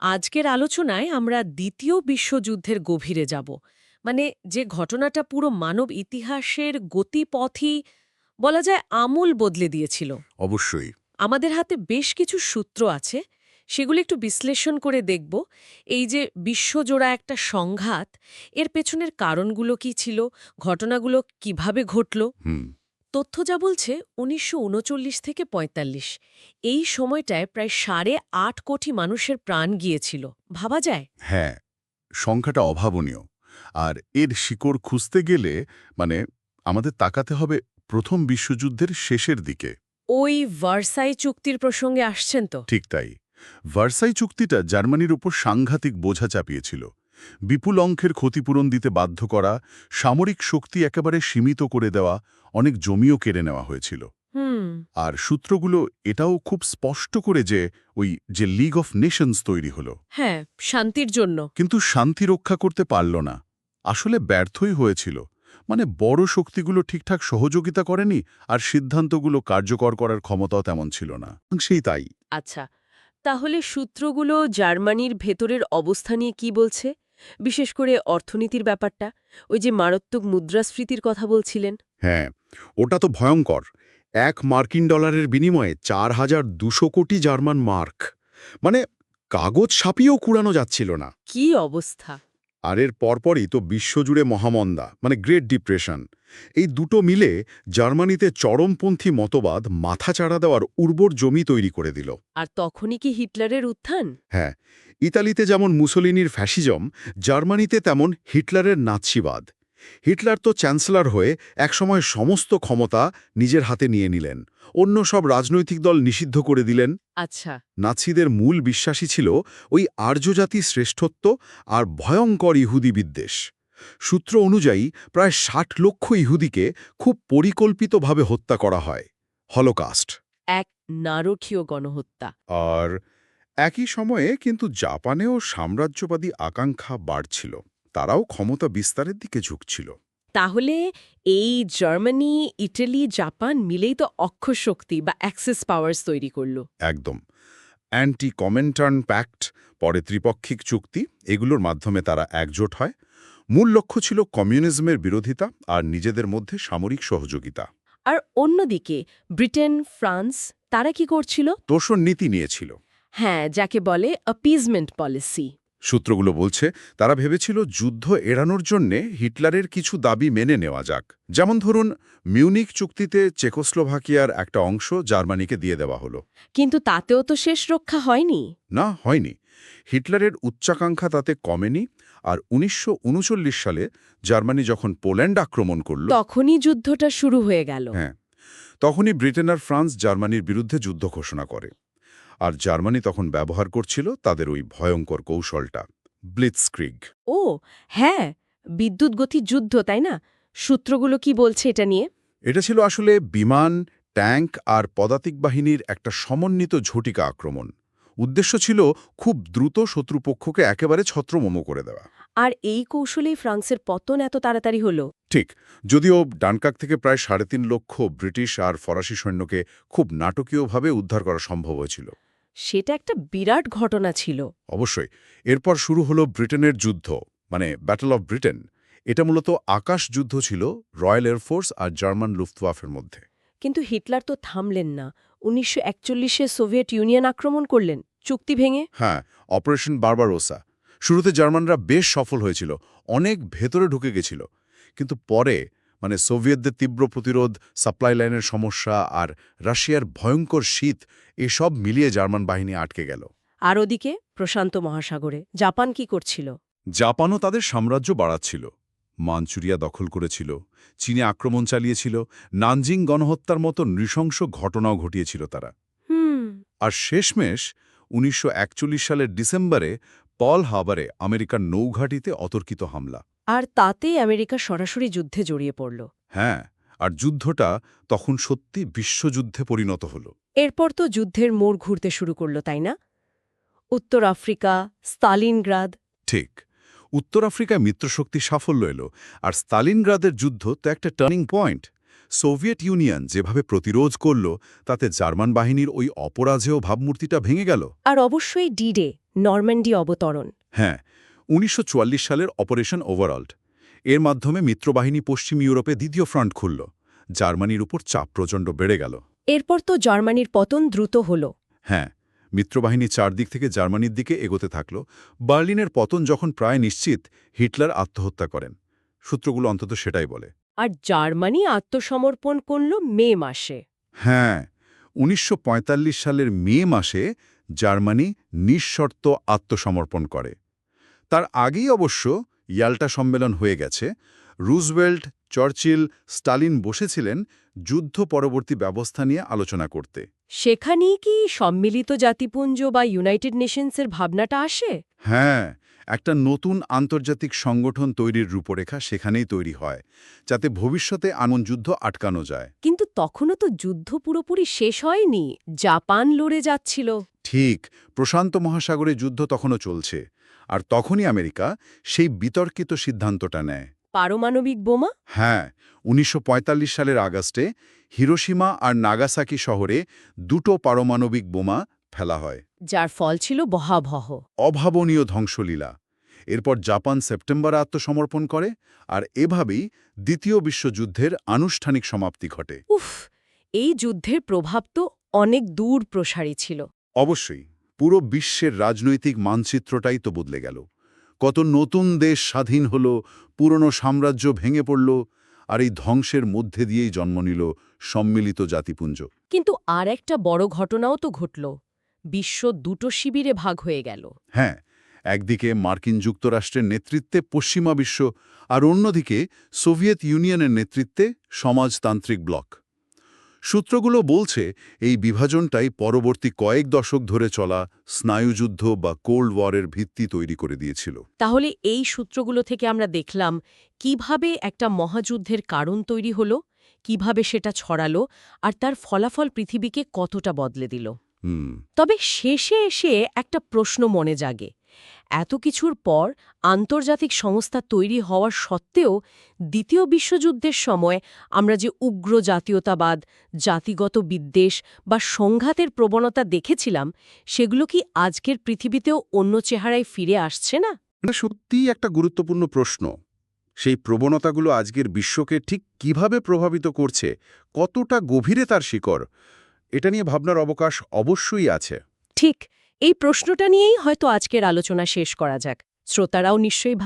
আজকের আলোচনায় আমরা দ্বিতীয় বিশ্বযুদ্ধের গভীরে যাব। মানে যে ঘটনাটা পুরো মানব ইতিহাসের গতিপথই বলা যায় আমূল বদলে দিয়েছিল। অবশ্যই। আমাদের হাতে বেশ কিছু সূত্র আছে সেগুলো একটু বিশ্লেষণ করে দেখব। এই যে বিশ্বজোড়া একটা সংঘাত এর পেছনের কারণগুলো কি ছিল? ঘটনাগুলো কীভাবে ঘটল? হুম। তথ্য যা বলছে উনিশশো উনচল্লিশ থেকে ৪৫ এই সময়টায় প্রায় সাড়ে আট কোটি মানুষের প্রাণ গিয়েছিল। ভাবা যায়? হ্যাঁ সংখ্যাটা অভাবনীয়। আর এর শিকড় খুঁজতে গেলে মানে আমাদের তাকাতে হবে প্রথম বিশ্বযুদ্ধের শেষের দিকে। ওই ভার্সাই চুক্তির প্রসঙ্গে আসছেন তো? ঠিক তাই। ভার্সাই চুক্তিটা জার্মানির উপর সাংঘাতিক বোঝা চাপিয়েছিল। বিপুল অঙ্কের ক্ষতিপূরণ দিতে বাধ্য করা সামরিক শক্তি একেবারে সীমিত করে দেওয়া অনেক জমিও কেড়ে নেওয়া হয়েছিল। হুম। আর সূত্রগুলো এটাও খুব স্পষ্ট করে যে ওই যে লিগ অফ নেশনস তৈরি হলো। হ্যাঁ শান্তির জন্য। কিন্তু শান্তি রক্ষা করতে পারল না। আসলে ব্যর্থই হয়েছিল। মানে বড় শক্তিগুলো ঠিকঠাক সহযোগিতা করেনি আর সিদ্ধান্তগুলো কার্যকর করার ক্ষমতাও তেমন ছিল না। সেই তাই। আচ্ছা তাহলে সূত্রগুলো জার্মানির ভেতরের অবস্থা নিয়ে কি বলছে? বিশেষ করে অর্থনীতির ব্যাপারটা? ওই যে মারাত্মক মুদ্রাস্ফীতির কথা বলছিলেন। হ্যাঁ ওটা তো ভয়ঙ্কর। এক মার্কিন ডলারের বিনিময়ে চার হাজার দুশো কোটি জার্মান মার্ক। মানে কাগজ ছাপিয়েও কুড়ানো যাচ্ছিল না। কি অবস্থা? আর এর পরপরই তো বিশ্বজুড়ে মহামন্দা মানে গ্রেট ডিপ্রেশন এই দুটো মিলে জার্মানিতে চরমপন্থী মতবাদ মাথা চাড়া দেওয়ার উর্বর জমি তৈরি করে দিল। আর তখনই কি হিটলারের উত্থান? হ্যাঁ ইতালিতে যেমন মুসোলিনির ফ্যাসিজম জার্মানিতে তেমন হিটলারের নাৎসিবাদ। হিটলার তো চ্যান্সেলর হয়ে একসময় সমস্ত ক্ষমতা নিজের হাতে নিয়ে নিলেন। অন্য সব রাজনৈতিক দল নিষিদ্ধ করে দিলেন। আচ্ছা। নাৎসিদের মূল বিশ্বাসী ছিল ওই আর্যজাতি শ্রেষ্ঠত্ব আর ভয়ঙ্কর ইহুদি বিদ্বেষ। সূত্র অনুযায়ী প্রায় ষাট লক্ষ ইহুদিকে খুব পরিকল্পিতভাবে হত্যা করা হয়। হলোকাস্ট। এক নারকীয় গণহত্যা। আর একই সময়ে কিন্তু জাপানেও সাম্রাজ্যবাদী আকাঙ্ক্ষা বাড়ছিল। তারাও ক্ষমতা বিস্তারের দিকে ঝুঁকছিল। তাহলে এই জার্মানি ইটালি জাপান মিলেই তো অক্ষশক্তি বা অ্যাক্সেস পাওয়ার্স তৈরি করল। একদম। অ্যান্টি কমেন্টার্ন প্যাক্ট পরে ত্রিপক্ষিক চুক্তি এগুলোর মাধ্যমে তারা একজোট হয়। মূল লক্ষ্য ছিল কমিউনিজমের বিরোধিতা আর নিজেদের মধ্যে সামরিক সহযোগিতা। আর অন্যদিকে ব্রিটেন ফ্রান্স তারা কি করছিল? তোষণ নীতি নিয়েছিল। হ্যাঁ যাকে বলে অ্যাপিজমেন্ট পলিসি সূত্রগুলো বলছে তারা ভেবেছিল যুদ্ধ এড়ানোর জন্যে হিটলারের কিছু দাবি মেনে নেওয়া যাক। যেমন ধরুন মিউনিক চুক্তিতে চেকোস্লোভাকিয়ার একটা অংশ জার্মানিকে দিয়ে দেওয়া হলো। কিন্তু তাতেও তো শেষ রক্ষা হয়নি। না হয়নি। হিটলারের উচ্চাকাঙ্ক্ষা তাতে কমেনি আর উনিশশো উনচল্লিশ সালে জার্মানি যখন পোল্যান্ড আক্রমণ করল তখনই যুদ্ধটা শুরু হয়ে গেল। হ্যাঁ তখনই ব্রিটেন আর ফ্রান্স জার্মানির বিরুদ্ধে যুদ্ধ ঘোষণা করে। আর জার্মানি তখন ব্যবহার করছিল তাদের ওই ভয়ঙ্কর কৌশলটা ব্লিটস্ক্রিগ ও হ্যাঁ বিদ্যুৎ গতির যুদ্ধ তাই না? সূত্রগুলো কি বলছে এটা নিয়ে? এটা ছিল আসলে বিমান ট্যাঙ্ক আর পদাতিক বাহিনীর একটা সমন্বিত ঝটিকা আক্রমণ। উদ্দেশ্য ছিল খুব দ্রুত শত্রুপক্ষকে একেবারে ছত্রমোম করে দেওয়া। আর এই কৌশলেই ফ্রান্সের পতন এত তাড়াতাড়ি হল? ঠিক যদিও ডানকাক থেকে প্রায় সাড়ে তিন লক্ষ ব্রিটিশ আর ফরাসি সৈন্যকে খুব নাটকীয়ভাবে উদ্ধার করা সম্ভব হয়েছিল। সেটা একটা বিরাট ঘটনা ছিল। অবশ্যই। এরপর শুরু হলো ব্রিটেনের যুদ্ধ মানে ব্যাটল অফ ব্রিটেন এটা মূলত আকাশ যুদ্ধ ছিল রয়্যাল এয়ারফোর্স আর জার্মান লুফতওয়াফের মধ্যে। কিন্তু হিটলার তো থামলেন না। উনিশশো একচল্লিশে সোভিয়েত ইউনিয়ন আক্রমণ করলেন। চুক্তি ভেঙে? হ্যাঁ অপারেশন বারবারোসা। শুরুতে জার্মানরা বেশ সফল হয়েছিল অনেক ভেতরে ঢুকে গেছিল। কিন্তু পরে মানে সোভিয়েতদের তীব্র প্রতিরোধ সাপ্লাই লাইনের সমস্যা আর রাশিয়ার ভয়ঙ্কর শীত এসব মিলিয়ে জার্মান বাহিনী আটকে গেল। আর ওদিকে প্রশান্ত মহাসাগরে জাপান কি করছিল? জাপানও তাদের সাম্রাজ্য বাড়াচ্ছিল। মাঞ্চুরিয়া দখল করেছিল চীনে আক্রমণ চালিয়েছিল নানজিং গণহত্যার মতো নৃশংস ঘটনাও ঘটিয়েছিল তারা। হুম। আর শেষমেশ উনিশশো একচল্লিশ সালের ডিসেম্বরে পল হাবারে আমেরিকার নৌঘাটিতে অতর্কিত হামলা। আর তাতেই আমেরিকা সরাসরি যুদ্ধে জড়িয়ে পড়ল। হ্যাঁ আর যুদ্ধটা তখন সত্যি বিশ্বযুদ্ধে পরিণত হল। এরপর তো যুদ্ধের মোড় ঘুরতে শুরু করল তাই না? উত্তর আফ্রিকা স্তালিনগ্রাদ। ঠিক। উত্তর আফ্রিকায় মিত্রশক্তি সাফল্য এলো আর স্তালিনগ্রাদের যুদ্ধ তো একটা টার্নিং পয়েন্ট সোভিয়েত ইউনিয়ন যেভাবে প্রতিরোধ করল তাতে জার্মান বাহিনীর ওই অপরাজেয় ভাবমূর্তিটা ভেঙে গেল। আর অবশ্যই ডিডে নরম্যান্ডি অবতরণ। হ্যাঁ উনিশশো চুয়াল্লিশ সালের অপারেশন ওভারঅল্ট এর মাধ্যমে মিত্রবাহিনী পশ্চিম ইউরোপে দ্বিতীয় ফ্রন্ট খুলল। জার্মানির উপর চাপ প্রচণ্ড বেড়ে গেল। এরপর তো জার্মানির পতন দ্রুত হল। হ্যাঁ মিত্রবাহিনী চারদিক থেকে জার্মানির দিকে এগোতে থাকল। বার্লিনের পতন যখন প্রায় নিশ্চিত হিটলার আত্মহত্যা করেন। সূত্রগুলো অন্তত সেটাই বলে। আর জার্মানি আত্মসমর্পণ করল মে মাসে। হ্যাঁ উনিশশো পঁয়তাল্লিশ সালের মে মাসে জার্মানি নিঃশর্ত আত্মসমর্পণ করে। তার আগেই অবশ্য ইয়াল্টা সম্মেলন হয়ে গেছে। রুজওয়েল্ট চার্চিল স্টালিন বসেছিলেন যুদ্ধ পরবর্তী ব্যবস্থা নিয়ে আলোচনা করতে। সেখানেই কি সম্মিলিত জাতিপুঞ্জ বা ইউনাইটেড নেশনসের ভাবনাটা আসে? হ্যাঁ একটা নতুন আন্তর্জাতিক সংগঠন তৈরির রূপরেখা সেখানেই তৈরি হয় যাতে ভবিষ্যতে আমন যুদ্ধ আটকানো যায়। কিন্তু তখনও তো যুদ্ধ পুরোপুরি শেষ হয়নি জাপান লড়ে যাচ্ছিল। ঠিক প্রশান্ত মহাসাগরে যুদ্ধ তখনও চলছে। আর তখনই আমেরিকা সেই বিতর্কিত সিদ্ধান্তটা নেয়। পারমাণবিক বোমা? হ্যাঁ উনিশশো পঁয়তাল্লিশ সালের আগস্টে হিরোশিমা আর নাগাসাকি শহরে দুটো পারমাণবিক বোমা ফেলা হয়। যার ফল ছিল বহাবহ অভাবনীয় ধ্বংসলীলা। এরপর জাপান সেপ্টেম্বরে আত্মসমর্পণ করে আর এভাবেই দ্বিতীয় বিশ্বযুদ্ধের আনুষ্ঠানিক সমাপ্তি ঘটে। উফ এই যুদ্ধের প্রভাব তো অনেক দূর প্রসারী ছিল। অবশ্যই পুরো বিশ্বের রাজনৈতিক মানচিত্রটাই তো বদলে গেল। কত নতুন দেশ স্বাধীন হল পুরনো সাম্রাজ্য ভেঙে পড়ল আর এই ধ্বংসের মধ্যে দিয়েই জন্ম নিল সম্মিলিত জাতিপুঞ্জ। কিন্তু আর একটা বড় ঘটনাও তো ঘটল। বিশ্ব দুটো শিবিরে ভাগ হয়ে গেল। হ্যাঁ একদিকে মার্কিন যুক্তরাষ্ট্রের নেতৃত্বে পশ্চিমা বিশ্ব আর অন্যদিকে সোভিয়েত ইউনিয়নের নেতৃত্বে সমাজতান্ত্রিক ব্লক। সূত্রগুলো বলছে এই বিভাজনটাই পরবর্তী কয়েক দশক ধরে চলা স্নায়ুযুদ্ধ বা কোল্ড ওয়ারের ভিত্তি তৈরি করে দিয়েছিল। তাহলে এই সূত্রগুলো থেকে আমরা দেখলাম কীভাবে একটা মহাযুদ্ধের কারণ তৈরি হলো কীভাবে সেটা ছড়ালো আর তার ফলাফল পৃথিবীকে কতটা বদলে দিল? তবে শেষে এসে একটা প্রশ্ন মনে জাগে এত কিছুর পর আন্তর্জাতিক সংস্থা তৈরি হওয়ার সত্ত্বেও দ্বিতীয় বিশ্বযুদ্ধের সময় আমরা যে উগ্র জাতীয়তাবাদ জাতিগত বিদ্বেষ বা সংঘাতের প্রবণতা দেখেছিলাম সেগুলো কি আজকের পৃথিবীতেও অন্য চেহারায় ফিরে আসছে না? এটা সত্যিই একটা গুরুত্বপূর্ণ প্রশ্ন। সেই প্রবণতাগুলো আজকের বিশ্বকে ঠিক কীভাবে প্রভাবিত করছে কতটা গভীরে তার শিকড় এটা নিয়ে ভাবনার অবকাশ অবশ্যই আছে। ঠিক এই প্রশ্নটা নিয়েই হয়তো আজকের আলোচনা শেষ করা যাক। শ্রোতারাও নিশ্চয়ই